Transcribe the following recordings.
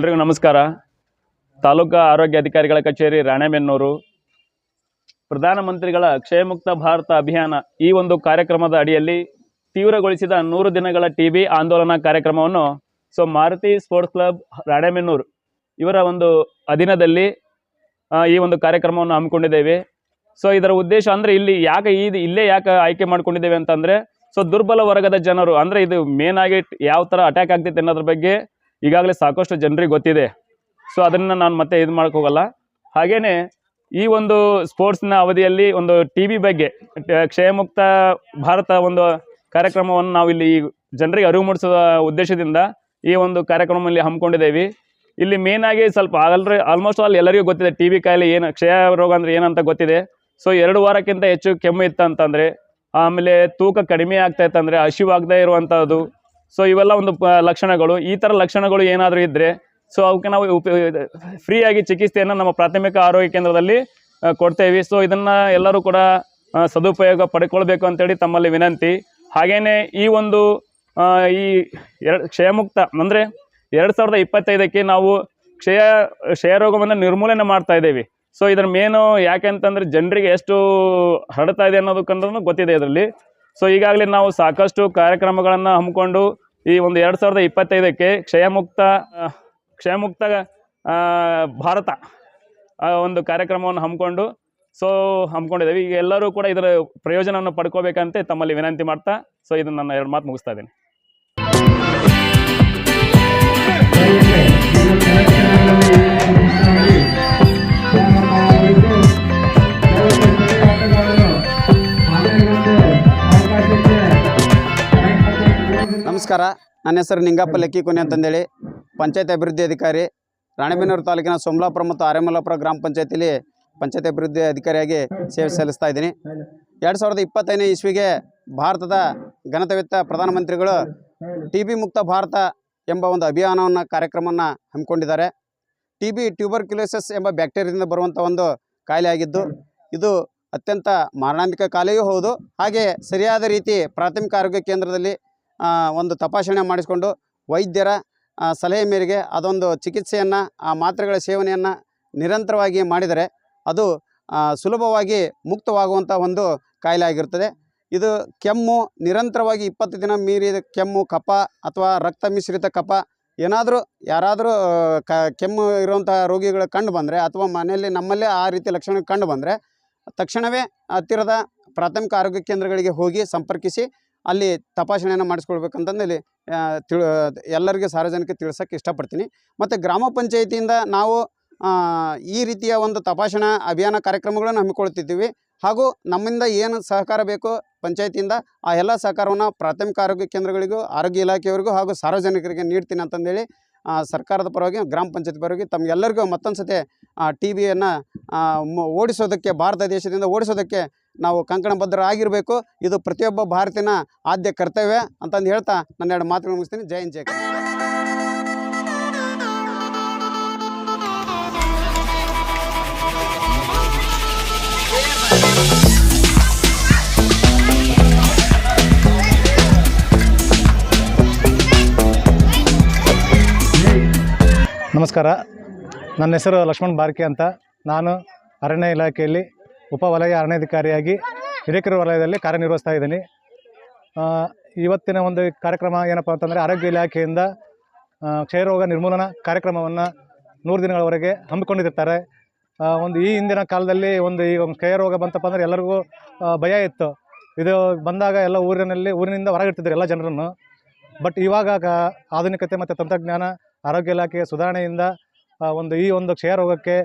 ಎಲ್ರಿಗೂ ನಮಸ್ಕಾರ. ತಾಲೂಕಾ ಆರೋಗ್ಯ ಅಧಿಕಾರಿಗಳ ಕಚೇರಿ, ರಾಣೆಬೆನ್ನೂರು. ಪ್ರಧಾನಮಂತ್ರಿಗಳ ಕ್ಷಯಮುಕ್ತ ಭಾರತ ಅಭಿಯಾನ ಈ ಒಂದು ಕಾರ್ಯಕ್ರಮದ ಅಡಿಯಲ್ಲಿ ತೀವ್ರಗೊಳಿಸಿದ ನೂರು ದಿನಗಳ ಟಿ ಆಂದೋಲನ ಕಾರ್ಯಕ್ರಮವನ್ನು so, Maruti sports club, Ranebennur ಇವರ ಒಂದು ಅಧೀನದಲ್ಲಿ ಈ ಒಂದು ಕಾರ್ಯಕ್ರಮವನ್ನು ಹಮ್ಮಿಕೊಂಡಿದ್ದೇವೆ. ಸೊ, ಇದರ ಉದ್ದೇಶ ಅಂದರೆ ಇಲ್ಲಿ ಯಾಕೆ ಈ ಇಲ್ಲೇ ಯಾಕೆ ಆಯ್ಕೆ ಮಾಡ್ಕೊಂಡಿದ್ದೇವೆ ಅಂತಂದರೆ, ಸೊ, ದುರ್ಬಲ ವರ್ಗದ ಜನರು ಅಂದರೆ ಇದು ಮೇನ್ ಆಗಿ ಯಾವ ಥರ ಅಟ್ಯಾಕ್ ಆಗ್ತೈತೆ ಅನ್ನೋದ್ರ ಬಗ್ಗೆ ಈಗಾಗಲೇ ಸಾಕಷ್ಟು ಜನರಿಗೆ ಗೊತ್ತಿದೆ. ಸೊ ಅದನ್ನು ನಾನು ಮತ್ತೆ ಇದು ಮಾಡೋಕ್ಕೋಗಲ್ಲ ಹಾಗೇನೆ ಈ ಒಂದು ಸ್ಪೋರ್ಟ್ಸ್ನ ಅವಧಿಯಲ್ಲಿ ಒಂದು ಟಿ ವಿ ಬಗ್ಗೆ, ಕ್ಷಯಮುಕ್ತ ಭಾರತ ಒಂದು ಕಾರ್ಯಕ್ರಮವನ್ನು ನಾವು ಇಲ್ಲಿ ಜನರಿಗೆ ಅರಿವು ಮೂಡಿಸುವ ಉದ್ದೇಶದಿಂದ ಈ ಒಂದು ಕಾರ್ಯಕ್ರಮದಲ್ಲಿ ಹಮ್ಮಿಕೊಂಡಿದ್ದೇವೆ. ಇಲ್ಲಿ ಮೇನಾಗಿ ಸ್ವಲ್ಪ ಆಲ್ರೆ ಆಲ್ಮೋಸ್ಟ್ ಆಲ್ ಎಲ್ಲರಿಗೂ ಗೊತ್ತಿದೆ ಟಿ ವಿ ಕಾಯಿಲೆ ಏನು, ಕ್ಷಯ ರೋಗ ಅಂದರೆ ಏನಂತ ಗೊತ್ತಿದೆ. ಸೊ ಎರಡು ವಾರಕ್ಕಿಂತ ಹೆಚ್ಚು ಕೆಮ್ಮು ಇತ್ತಂತಂದರೆ, ಆಮೇಲೆ ತೂಕ ಕಡಿಮೆ ಆಗ್ತಾ ಇತ್ತಂದರೆ ಹಸಿವಾಗದೇ ಇರುವಂಥದ್ದು ಸೊ ಇವೆಲ್ಲ ಒಂದು ಲಕ್ಷಣಗಳು. ಈ ಥರ ಲಕ್ಷಣಗಳು ಏನಾದರೂ ಇದ್ದರೆ ಸೊ ಅವಕ್ಕೆ ನಾವು ಉಪ, ಫ್ರೀಯಾಗಿ ಚಿಕಿತ್ಸೆಯನ್ನು ನಮ್ಮ ಪ್ರಾಥಮಿಕ ಆರೋಗ್ಯ ಕೇಂದ್ರದಲ್ಲಿ ಕೊಡ್ತೇವೆ. ಸೊ ಇದನ್ನು ಎಲ್ಲರೂ ಕೂಡ ಸದುಪಯೋಗ ಪಡ್ಕೊಳ್ಬೇಕು ಅಂತೇಳಿ ತಮ್ಮಲ್ಲಿ ವಿನಂತಿ. ಹಾಗೆಯೇ ಈ ಒಂದು ಈ ಎರಡು ಕ್ಷಯಮುಕ್ತ, ಅಂದರೆ ಎರಡು ಸಾವಿರದ ಇಪ್ಪತ್ತೈದಕ್ಕೆ ನಾವು ಕ್ಷಯ ಕ್ಷಯರೋಗವನ್ನು ನಿರ್ಮೂಲನೆ ಮಾಡ್ತಾ ಇದ್ದೇವೆ. ಸೊ ಇದರ ಮೇನು ಯಾಕೆ ಅಂತಂದರೆ, ಜನರಿಗೆ ಎಷ್ಟು ಹರಡ್ತಾ ಇದೆ ಅನ್ನೋದಕ್ಕಂದ್ರೂ ಗೊತ್ತಿದೆ ಇದರಲ್ಲಿ. ಸೊ ಈಗಾಗಲೇ ನಾವು ಸಾಕಷ್ಟು ಕಾರ್ಯಕ್ರಮಗಳನ್ನು ಹಮ್ಮಿಕೊಂಡು ಈ ಒಂದು ಎರಡು ಸಾವಿರದ ಇಪ್ಪತ್ತೈದಕ್ಕೆ ಕ್ಷಯಮುಕ್ತ ಕ್ಷಯಮುಕ್ತ ಭಾರತ ಒಂದು ಕಾರ್ಯಕ್ರಮವನ್ನು ಹಮ್ಮಿಕೊಂಡು ಸೊ ಹಮ್ಮಿಕೊಂಡಿದ್ದೇವೆ. ಈಗ ಎಲ್ಲರೂ ಕೂಡ ಇದರ ಪ್ರಯೋಜನವನ್ನು ಪಡ್ಕೋಬೇಕಂತೆ ತಮ್ಮಲ್ಲಿ ವಿನಂತಿ ಮಾಡ್ತಾ ಸೊ ಇದನ್ನು ನನ್ನ ಎರಡು ಮಾತು ಮುಗಿಸ್ತಾ ಇದ್ದೀನಿ. ನಮಸ್ಕಾರ. ನನ್ನ ಹೆಸರು ನಿಂಗಪ್ಪ ಲೆಕ್ಕಿಕೊನೆ ಅಂತಂದೇಳಿ. ಪಂಚಾಯತ್ ಅಭಿವೃದ್ಧಿ ಅಧಿಕಾರಿ ರಾಣೆಬೆನ್ನೂರು ತಾಲೂಕಿನ ಸೋಮಲಾಪುರ ಮತ್ತು ಆರೆಮಲ್ಲಾಪುರ ಗ್ರಾಮ ಪಂಚಾಯತಿಲಿ ಪಂಚಾಯತ್ ಅಭಿವೃದ್ಧಿ ಅಧಿಕಾರಿಯಾಗಿ ಸೇವೆ ಸಲ್ಲಿಸ್ತಾ ಇದ್ದೀನಿ. ಎರಡು ಸಾವಿರದ ಇಪ್ಪತ್ತೈದನೇ ಇಸ್ವಿಗೆ ಭಾರತದ ಘನತವಿತ್ತ ಪ್ರಧಾನಮಂತ್ರಿಗಳು ಟಿ ಬಿ ಮುಕ್ತ ಭಾರತ ಎಂಬ ಒಂದು ಅಭಿಯಾನವನ್ನು ಕಾರ್ಯಕ್ರಮವನ್ನು ಹಮ್ಮಿಕೊಂಡಿದ್ದಾರೆ. ಟಿ ಬಿ ಟ್ಯೂಬರ್ಕ್ಯುಲೋಸಿಸ್ ಎಂಬ ಬ್ಯಾಕ್ಟೀರಿಯಾದಿಂದ ಬರುವಂಥ ಒಂದು ಕಾಯಿಲೆ ಆಗಿದ್ದು ಇದು ಅತ್ಯಂತ ಮಾರಣಾಂತಿಕ ಕಾಲೆಯೂ ಹೌದು. ಹಾಗೆ ಸರಿಯಾದ ರೀತಿ ಪ್ರಾಥಮಿಕ ಆರೋಗ್ಯ ಕೇಂದ್ರದಲ್ಲಿ ಒಂದು ತಪಾಸಣೆ ಮಾಡಿಸಿಕೊಂಡು ವೈದ್ಯರ ಸಲಹೆ ಮೇರೆಗೆ ಅದೊಂದು ಚಿಕಿತ್ಸೆಯನ್ನು, ಆ ಮಾತ್ರೆಗಳ ಸೇವನೆಯನ್ನು ನಿರಂತರವಾಗಿ ಮಾಡಿದರೆ ಅದು ಸುಲಭವಾಗಿ ಮುಕ್ತವಾಗುವಂಥ ಒಂದು ಕಾಯಿಲೆ ಆಗಿರುತ್ತದೆ ಇದು ಕೆಮ್ಮು, ನಿರಂತರವಾಗಿ ಇಪ್ಪತ್ತು ದಿನ ಮೀರಿದ ಕೆಮ್ಮು, ಕಫ ಅಥವಾ ರಕ್ತ ಮಿಶ್ರಿತ ಕಫ, ಏನಾದರೂ, ಯಾರಾದರೂ ಕ, ಕೆಮ್ಮು ಇರುವಂಥ ರೋಗಿಗಳು ಕಂಡು ಬಂದರೆ ಅಥವಾ ಮನೆಯಲ್ಲಿ ನಮ್ಮಲ್ಲೇ ಆ ರೀತಿ ಲಕ್ಷಣ ಕಂಡು ಬಂದರೆ, ತಕ್ಷಣವೇ ಹತ್ತಿರದ ಪ್ರಾಥಮಿಕ ಆರೋಗ್ಯ ಕೇಂದ್ರಗಳಿಗೆ ಹೋಗಿ ಸಂಪರ್ಕಿಸಿ ಅಲ್ಲಿ ತಪಾಸಣೆಯನ್ನು ಮಾಡಿಸ್ಕೊಳ್ಬೇಕಂತಂದಲ್ಲಿ ತಿಳು, ಎಲ್ಲರಿಗೆ ಸಾರ್ವಜನಿಕ ತಿಳ್ಸೋಕ್ಕೆ ಇಷ್ಟಪಡ್ತೀನಿ. ಮತ್ತು ಗ್ರಾಮ ಪಂಚಾಯಿತಿಯಿಂದ ನಾವು ಈ ರೀತಿಯ ಒಂದು ತಪಾಸಣಾ ಅಭಿಯಾನ ಕಾರ್ಯಕ್ರಮಗಳನ್ನು ಹಮ್ಮಿಕೊಳ್ತಿದ್ದೀವಿ. ಹಾಗೂ ನಮ್ಮಿಂದ ಏನು ಸಹಕಾರ ಬೇಕು ಪಂಚಾಯತಿಯಿಂದ ಆ ಎಲ್ಲ ಸಹಕಾರವನ್ನು ಪ್ರಾಥಮಿಕ ಆರೋಗ್ಯ ಕೇಂದ್ರಗಳಿಗೂ, ಆರೋಗ್ಯ ಇಲಾಖೆಯವರಿಗೂ ಹಾಗೂ ಸಾರ್ವಜನಿಕರಿಗೆ ನೀಡ್ತೀನಿ ಅಂತಂದೇಳಿ ಸರ್ಕಾರದ ಪರವಾಗಿ, ಗ್ರಾಮ ಪಂಚಾಯತ್ ಪರವಾಗಿ ತಮಗೆಲ್ಲರಿಗೂ ಮತ್ತೊಂದು ಸತಿ ಟಿ ವಿಯನ್ನು ಓಡಿಸೋದಕ್ಕೆ, ಭಾರತ ದೇಶದಿಂದ ಓಡಿಸೋದಕ್ಕೆ ನಾವು ಕಂಕಣಭದ್ರ ಆಗಿರಬೇಕು ಇದು ಪ್ರತಿಯೊಬ್ಬ ಭಾರತೀಯನ ಆದ್ಯ ಕರ್ತವ್ಯ ಅಂತಂದು ಹೇಳ್ತಾ ನನ್ನ ಎರಡು ಮಾತುಗಳು ಮುಗಿಸ್ತೀನಿ. ಜೈ ಹಿಂದ್, ಜೈ ನಮಸ್ಕಾರ. ನನ್ನ ಹೆಸರು ಲಕ್ಷ್ಮಣ್ ಬಾರ್ಕೆ ಅಂತ. ನಾನು ಅರಣ್ಯ ಇಲಾಖೆಯಲ್ಲಿ ಉಪವಲಯ ಅರಣ್ಯಾಧಿಕಾರಿಯಾಗಿ ಹಿರೇಕೆರೆ ವಲಯದಲ್ಲಿ ಕಾರ್ಯನಿರ್ವಹಿಸ್ತಾ ಇದ್ದೀನಿ. ಇವತ್ತಿನ ಒಂದು ಕಾರ್ಯಕ್ರಮ ಏನಪ್ಪ ಅಂತಂದರೆ ಆರೋಗ್ಯ ಇಲಾಖೆಯಿಂದ ಕ್ಷಯರೋಗ ನಿರ್ಮೂಲನಾ ಕಾರ್ಯಕ್ರಮವನ್ನು ನೂರು ದಿನಗಳವರೆಗೆ ಹಮ್ಮಿಕೊಂಡಿರ್ತಾರೆ. ಒಂದು ಈ ಹಿಂದಿನ ಕಾಲದಲ್ಲಿ ಒಂದು ಈ ಒಂದು ಕ್ಷಯರೋಗ ಬಂತಪ್ಪ ಅಂದರೆ ಎಲ್ಲರಿಗೂ ಭಯ ಇತ್ತು. ಇದು ಬಂದಾಗ ಎಲ್ಲ ಊರಿನಲ್ಲಿ ಊರಿನಿಂದ ಹೊರಗಿಡ್ತಿದ್ರು ಎಲ್ಲ ಜನರನ್ನು. ಬಟ್ ಇವಾಗ ಆಧುನಿಕತೆ ಮತ್ತು ತಂತ್ರಜ್ಞಾನ ಆರೋಗ್ಯ ಇಲಾಖೆಯ ಸುಧಾರಣೆಯಿಂದ ಒಂದು ಈ ಒಂದು ಕ್ಷಯ ರೋಗಕ್ಕೆ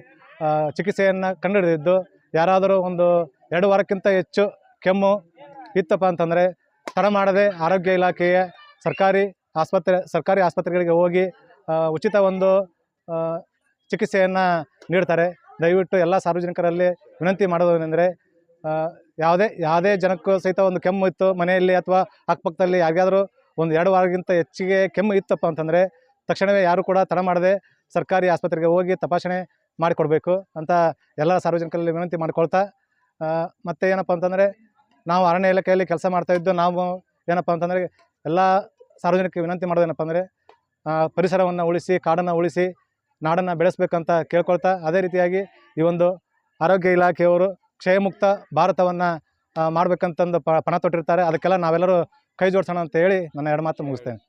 ಆ, ಚಿಕಿತ್ಸೆಯನ್ನು ಕಂಡುಹಿಡಿದಿದ್ದು. ಯಾರಾದರೂ ಒಂದು ಎರಡು ವಾರಕ್ಕಿಂತ ಹೆಚ್ಚು ಕೆಮ್ಮು ಇತ್ತಪ್ಪ ಅಂತಂದರೆ ತಡ ಮಾಡದೆ ಆರೋಗ್ಯ ಇಲಾಖೆಯ ಸರ್ಕಾರಿ ಆಸ್ಪತ್ರೆ, ಸರ್ಕಾರಿ ಆಸ್ಪತ್ರೆಗಳಿಗೆ ಹೋಗಿ ಉಚಿತ ಒಂದು ಚಿಕಿತ್ಸೆಯನ್ನು ನೀಡ್ತಾರೆ. ದಯವಿಟ್ಟು ಎಲ್ಲ ಸಾರ್ವಜನಿಕರಲ್ಲಿ ವಿನಂತಿ ಮಾಡೋದೇನೆಂದರೆ ಯಾವುದೇ ಯಾವುದೇ ಜನಕ್ಕೂ ಸಹಿತ ಒಂದು ಕೆಮ್ಮು ಇತ್ತು ಮನೆಯಲ್ಲಿ ಅಥವಾ ಅಕ್ಕಪಕ್ಕದಲ್ಲಿ ಯಾರಿಗಾದರೂ ಒಂದು ಎರಡು ವಾರಕ್ಕಿಂತ ಹೆಚ್ಚಿಗೆ ಕೆಮ್ಮು ಇತ್ತಪ್ಪ ಅಂತಂದರೆ, ತಕ್ಷಣವೇ ಯಾರು ಕೂಡ ತಡ ಮಾಡದೆ ಸರ್ಕಾರಿ ಆಸ್ಪತ್ರೆಗೆ ಹೋಗಿ ತಪಾಸಣೆ ಮಾಡಿಕೊಡ್ಬೇಕು ಅಂತ ಎಲ್ಲ ಸಾರ್ವಜನಿಕರಲ್ಲಿ ವಿನಂತಿ ಮಾಡ್ಕೊಳ್ತಾ ಮತ್ತು ಏನಪ್ಪ ಅಂತಂದರೆ ನಾವು ಅರಣ್ಯ ಇಲಾಖೆಯಲ್ಲಿ ಕೆಲಸ ಮಾಡ್ತಾಯಿದ್ದು ನಾವು ಏನಪ್ಪ ಅಂತಂದರೆ ಎಲ್ಲ ಸಾರ್ವಜನಿಕ ವಿನಂತಿ ಮಾಡೋದೇನಪ್ಪ ಅಂದರೆ ಪರಿಸರವನ್ನು ಉಳಿಸಿ, ಕಾಡನ್ನು ಉಳಿಸಿ, ನಾಡನ್ನು ಬೆಳೆಸಬೇಕಂತ ಕೇಳ್ಕೊಳ್ತಾ, ಅದೇ ರೀತಿಯಾಗಿ ಈ ಒಂದು ಆರೋಗ್ಯ ಇಲಾಖೆಯವರು ಕ್ಷಯಮುಕ್ತ ಭಾರತವನ್ನು ಮಾಡಬೇಕಂತಂದು ಪಣ ತೊಟ್ಟಿರ್ತಾರೆ. ಅದಕ್ಕೆಲ್ಲ ನಾವೆಲ್ಲರೂ ಕೈ ಜೋಡಿಸೋಣ ಅಂತ ಹೇಳಿ ನನ್ನ ಎರಡು ಮಾತು ಮುಗಿಸ್ತೇನೆ.